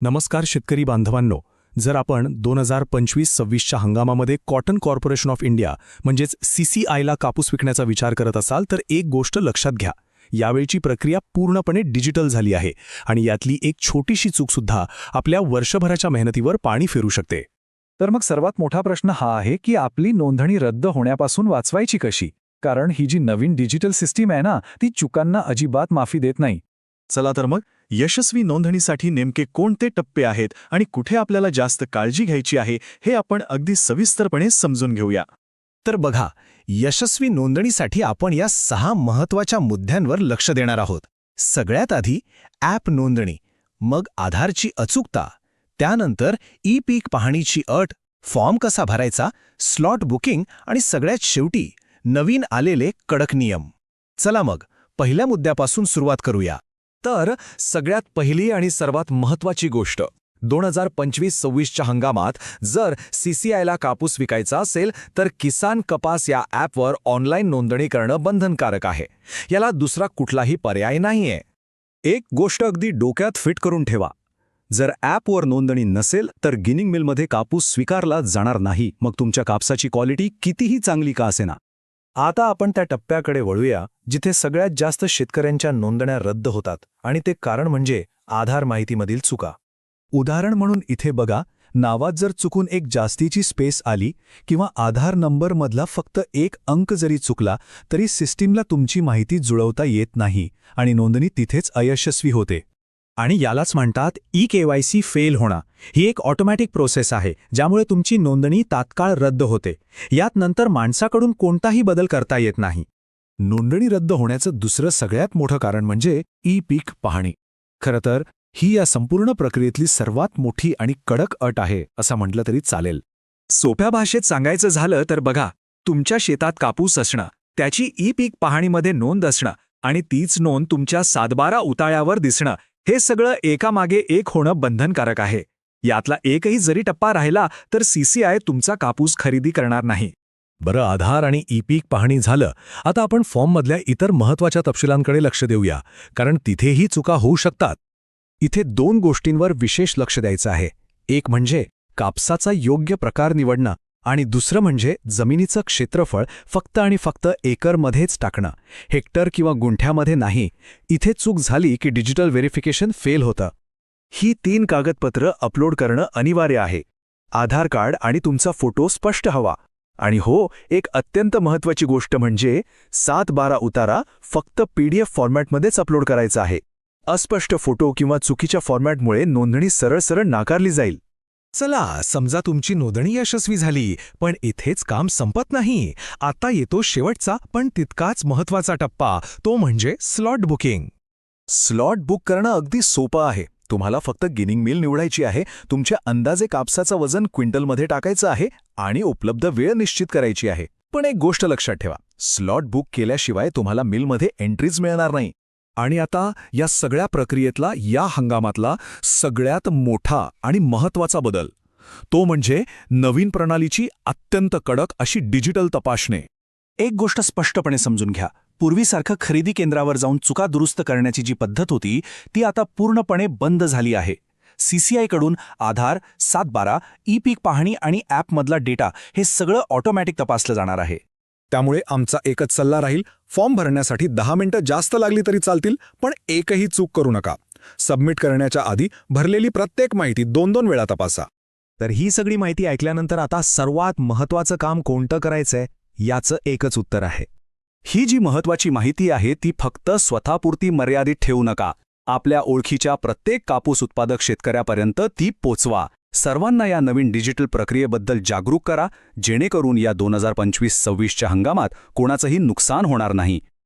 नमस्कार शेतकरी बांधवांनो. जर आपण दोन हजार पंचवीस सव्वीसच्या हंगामामध्ये कॉटन कॉर्पोरेशन ऑफ इंडिया म्हणजेच सीसीआयला कापूस विकण्याचा विचार करत असाल तर एक गोष्ट लक्षात घ्या. यावेळची प्रक्रिया पूर्णपणे डिजिटल झाली आहे आणि यातली एक छोटीशी चूकसुद्धा आपल्या वर्षभराच्या मेहनतीवर पाणी फिरू शकते. तर मग सर्वात मोठा प्रश्न हा आहे की आपली नोंदणी रद्द होण्यापासून वाचवायची कशी? कारण ही जी नवीन डिजिटल सिस्टीम आहे ना ती चुकांना अजिबात माफी देत नाही. चला तर मग यशस्वी नोंदणीसाठी नेमके कोणते टप्पे आहेत आणि कुठे आपल्याला जास्त काळजी घ्यायची आहे हे आपण अगदी सविस्तरपणे समजून घेऊया. तर बघा यशस्वी नोंदणीसाठी आपण या सहा महत्त्वाच्या मुद्द्यांवर लक्ष देणार आहोत. सगळ्यात आधी ॲप नोंदणी मग आधारची अचूकता त्यानंतर ई पीक पाहणीची अट फॉर्म कसा भरायचा स्लॉट बुकिंग आणि सगळ्यात शेवटी नवीन आलेले कडक नियम. चला मग पहिल्या मुद्द्यापासून सुरुवात करूया. तर सगळ्यात पहिली आणि सर्वात महत्वाची गोष्ट दोन हजार पंचवीस सव्वीसच्या हंगामात जर सीसीआयला कापूस विकायचा असेल तर किसान कपास या ॲपवर ऑनलाईन नोंदणी करणं बंधनकारक आहे. याला दुसरा कुठलाही पर्याय नाहीये. एक गोष्ट अगदी डोक्यात फिट करून ठेवा. जर ॲपवर नोंदणी नसेल तर गिनिंग मिलमध्ये कापूस स्वीकारला जाणार नाही. मग तुमच्या कापसाची क्वालिटी कितीही चांगली का असेना. आता आपण त्या टप्प्याकडे वळूया जिथे सगळ्यात जास्त शेतकऱ्यांच्या नोंदण्या रद्द होतात आणि ते कारण म्हणजे आधार माहितीमधील चुका. उदाहरण म्हणून इथे बघा नावात जर चुकून एक जास्तीची स्पेस आली किंवा आधार नंबरमधला फक्त एक अंक जरी चुकला तरी सिस्टीमला तुमची माहिती जुळवता येत नाही आणि नोंदणी तिथेच अयशस्वी होते. आणि यालाच म्हणतात ई केवायसी फेल होणं. ही एक ऑटोमॅटिक प्रोसेस आहे ज्यामुळे तुमची नोंदणी तात्काळ रद्द होते. यात नंतर माणसाकडून कोणताही बदल करता येत नाही. नोंदणी रद्द होण्याचं दुसरं सगळ्यात मोठं कारण म्हणजे ई पीक पाहणी. खरं तर ही या संपूर्ण प्रक्रियेतली सर्वात मोठी आणि कडक अट आहे असं म्हटलं तरी चालेल. सोप्या भाषेत सांगायचं झालं तर बघा तुमच्या शेतात कापूस असणं त्याची ई पीक पाहणीमध्ये नोंद असणं आणि तीच नोंद तुमच्या सातबारा उताळ्यावर दिसणं हे सगळं एकामागे एक होणं बंधनकारक आहे. यातला एकही जरी टप्पा राहिला तर सीसीआय तुमचा कापूस खरेदी करणार नाही. बरं आधार आणि ई पीक पाहणी झालं. आता आपण फॉर्ममधल्या इतर महत्त्वाच्या तपशिलांकडे लक्ष देऊया कारण तिथेही चुका होऊ शकतात. इथे दोन गोष्टींवर विशेष लक्ष द्यायचं आहे. एक म्हणजे कापसाचा योग्य प्रकार निवडणं. आणि दुसरं म्हणजे जमिनीचं क्षेत्रफळ फक्त आणि फक्त एकरमध्येच टाकणं. हेक्टर किंवा गुंठ्यामध्ये नाही. इथे चूक झाली की डिजिटल व्हेरिफिकेशन फेल होतं. ही तीन कागदपत्र अपलोड करणं अनिवार्य आहे. आधार कार्ड आणि तुमचा फोटो स्पष्ट हवा. आणि हो एक अत्यंत महत्वाची गोष्ट म्हणजे सात बारा उतारा फक्त पीडीएफ फॉर्मॅटमध्येच अपलोड करायचा आहे. अस्पष्ट फोटो किंवा चुकीच्या फॉर्मॅटमुळे नोंदणी सरळ सरळ नाकारली जाईल. चला समजा तुमची नोंदणी यशस्वी झाली पण इथेच काम संपत नाही. आता येतो शेवटचा पण तितकाच महत्त्वाचा टप्पा तो म्हणजे स्लॉट बुकिंग. स्लॉट बुक करणं अगदी सोपं आहे. तुम्हाला फक्त गिनिंग मिल निवडायची आहे तुमच्या अंदाजे कापसाचं वजन क्विंटलमध्ये टाकायचं आहे आणि उपलब्ध वेळ निश्चित करायची आहे. पण एक गोष्ट लक्षात ठेवा स्लॉट बुक केल्याशिवाय तुम्हाला मिलमध्ये एंट्रीज मिळणार नाही. आणि आता या सगळ्या प्रक्रियेतला या हंगामातला सगळ्यात मोठा आणि महत्त्वाचा बदल. तो म्हणजे नवीन प्रणालीची अत्यंत कडक अशी डिजिटल तपासणे. एक गोष्ट स्पष्टपणे समजून घ्या. पूर्वीसारखं खरेदी केंद्रावर जाऊन चुका दुरुस्त करण्याची जी पद्धत होती ती आता पूर्णपणे बंद झाली आहे. सीसीआयकडून आधार सात बारा ई पीक पाहणी आणि ॲपमधला डेटा हे सगळं ऑटोमॅटिक तपासलं जाणार आहे. त्यामुळे आमचा एकच सल्ला राहील फॉर्म भरण्यासाठी दहा मिनिटं जास्त लागली तरी चालतील पण एकही चूक करू नका. सबमिट करण्याच्या आधी भरलेली प्रत्येक माहिती दोन दोन वेळा तपासा. तर ही सगळी माहिती ऐकल्यानंतर आता सर्वात महत्वाचं काम कोणतं करायचंय याचं एकच उत्तर आहे. ही जी महत्वाची माहिती आहे ती फक्त स्वतःपुरती मर्यादित ठेवू नका. आपल्या ओळखीच्या प्रत्येक कापूस उत्पादक शेतकऱ्यापर्यंत ती पोचवा. सर्वांना या नवीन डिजिटल प्रक्रियेबद्दल जागरूक करा जेणेकरून या दोन हजार पंचवीस सव्वीसच्या हंगामात कोणाचंही नुकसान होणार नाही.